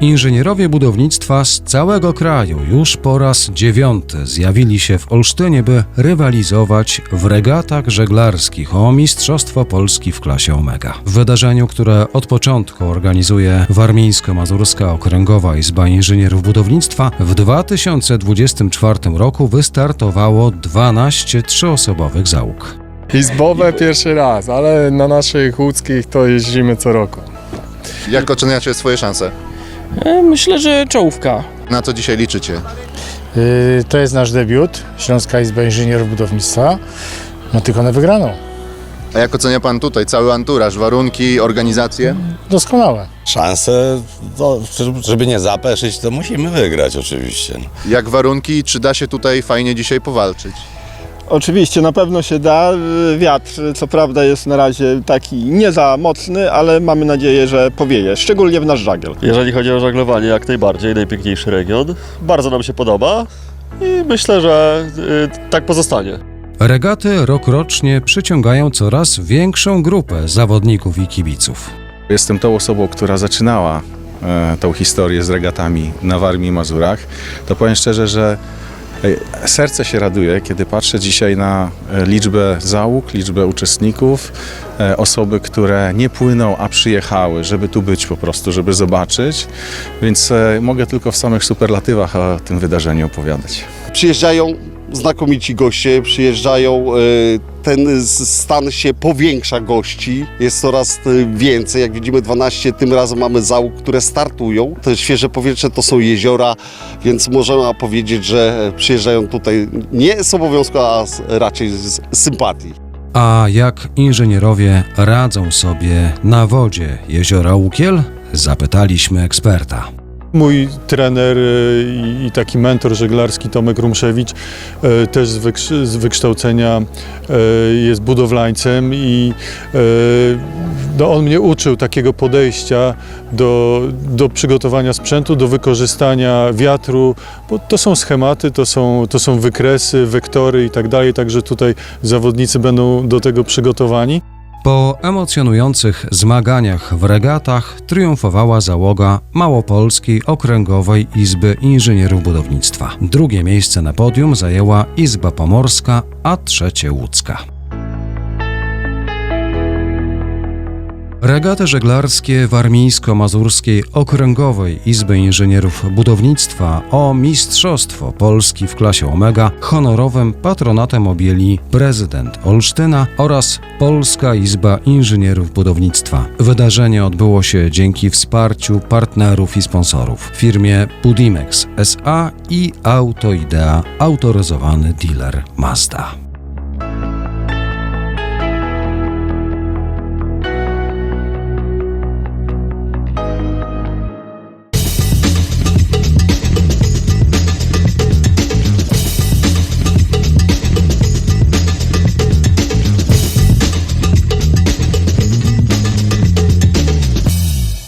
Inżynierowie budownictwa z całego kraju już po raz dziewiąty zjawili się w Olsztynie, by rywalizować w regatach żeglarskich o Mistrzostwo Polski w klasie Omega. W wydarzeniu, które od początku organizuje Warmińsko-Mazurska Okręgowa Izba Inżynierów Budownictwa, w 2024 roku wystartowało 12 trzyosobowych załóg. Izbowe pierwszy raz, ale na naszych łódzkich to jeździmy co roku. Jak oceniacie swoje szanse? E, Myślę, że czołówka. Na co dzisiaj liczycie? Yy, To jest nasz debiut, Śląska Izba Inżynierów Budownictwa. No tylko na wygraną. A jak ocenia pan tutaj cały anturaż, warunki, organizację? Doskonałe. Szanse, to, żeby nie zapeszyć, to musimy wygrać oczywiście. Jak warunki, czy da się tutaj fajnie dzisiaj powalczyć? Oczywiście, na pewno się da. Wiatr, co prawda, jest na razie taki nie za mocny, ale mamy nadzieję, że powieje, szczególnie w nasz żagiel. Jeżeli chodzi o żaglowanie, jak najbardziej, najpiękniejszy region. Bardzo nam się podoba i myślę, że y, tak pozostanie. Regaty rokrocznie przyciągają coraz większą grupę zawodników i kibiców. Jestem tą osobą, która zaczynała e, tą historię z regatami na Warmii i Mazurach. To powiem szczerze, że serce się raduje, kiedy patrzę dzisiaj na e, liczbę załóg, liczbę uczestników, e, osoby, które nie płyną, a przyjechały, żeby tu być po prostu, żeby zobaczyć. Więc e, mogę tylko w samych superlatywach o tym wydarzeniu opowiadać. przyjeżdżają znakomici goście, przyjeżdżają, e, ten stan się powiększa gości, jest coraz e, więcej, jak widzimy 12, tym razem mamy załóg, które startują, to świeże powietrze to są jeziora, więc można powiedzieć, że przyjeżdżają tutaj nie z obowiązku, a raczej z sympatii. A jak inżynierowie radzą sobie na wodzie jeziora Łukiel? Zapytaliśmy eksperta. Mój trener y, i, taki mentor żeglarski Tomek Rumszewicz y, też z, wyksz- z wykształcenia y, jest budowlańcem i no on mnie uczył takiego podejścia do, do przygotowania sprzętu, do wykorzystania wiatru, bo to są schematy, to są, to są wykresy, wektory i tak dalej, także tutaj zawodnicy będą do tego przygotowani. Po emocjonujących zmaganiach w regatach triumfowała załoga Małopolskiej Okręgowej Izby Inżynierów Budownictwa. Drugie miejsce na podium zajęła Izba Pomorska, a trzecie łódzka. Regaty żeglarskie Warmińsko-Mazurskiej Okręgowej Izby Inżynierów Budownictwa o Mistrzostwo Polski w klasie Omega honorowym patronatem objęli prezydent Olsztyna oraz Polska Izba Inżynierów Budownictwa. Wydarzenie odbyło się dzięki wsparciu partnerów i sponsorów firmie Budimex SA i Autoidea, autoryzowany dealer Mazda.